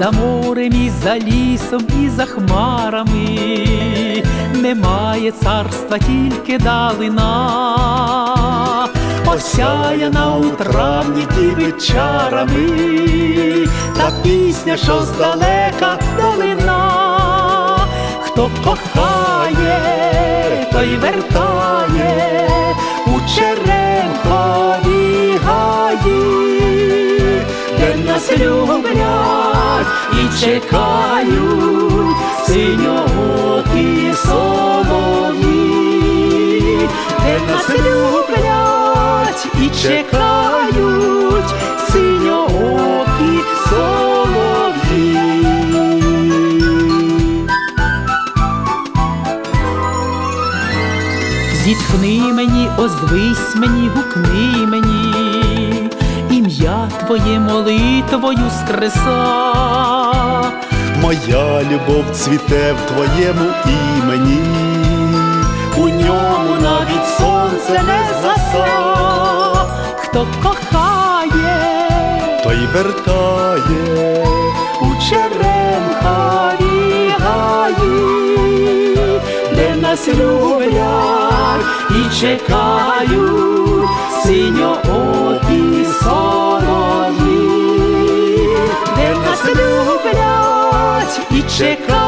за морем, і за лісом, і за хмарами. Немає царства, тільки далина, осяяна у травні діви чарами, та пісня, що здалека долина, хто кохає, той вертає у черемхові гаї, де нас люблять і чекають синьоокі солов'ї, де нас люблять і чекають синьоокі солов'ї. Зітхни мені, озвись мені, гукни мені, ім'я твоє молитвою скреса. Моя любов цвіте в твоєму імені, У ньому навіть сонце не згаса, хто кохає той вертає. У черемхові гаї, де нас люблять і чекають синьоокі солов'ї, і чекають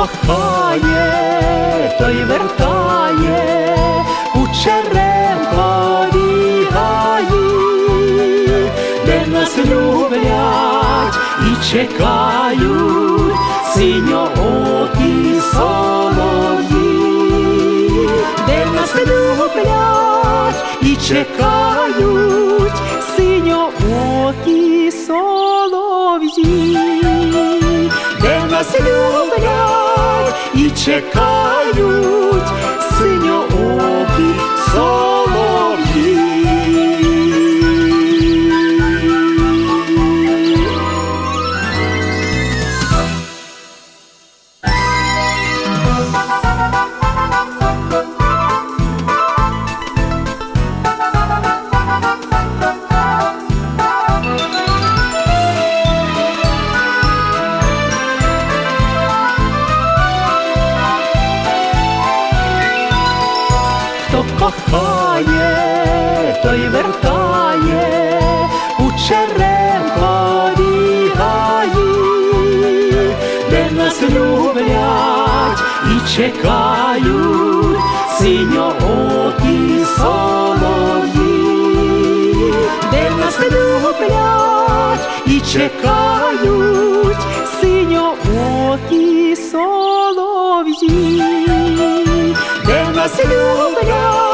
кохає, той вертає у черемхові гаї, де нас люблять і чекають синьоокі солов'ї, де нас люблять і чекають синьоокі солов'ї. Де нас люблять і чекають синьоокі солов'ї. Кохає, той вертає у черемхові гаї, де нас люблять і чекають синьоокі солов'ї, де нас люблять і чекають синьоокі солов'ї. Де нас люблять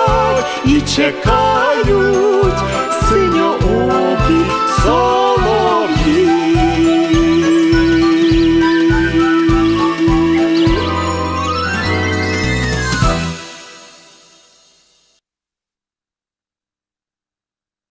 і чекають.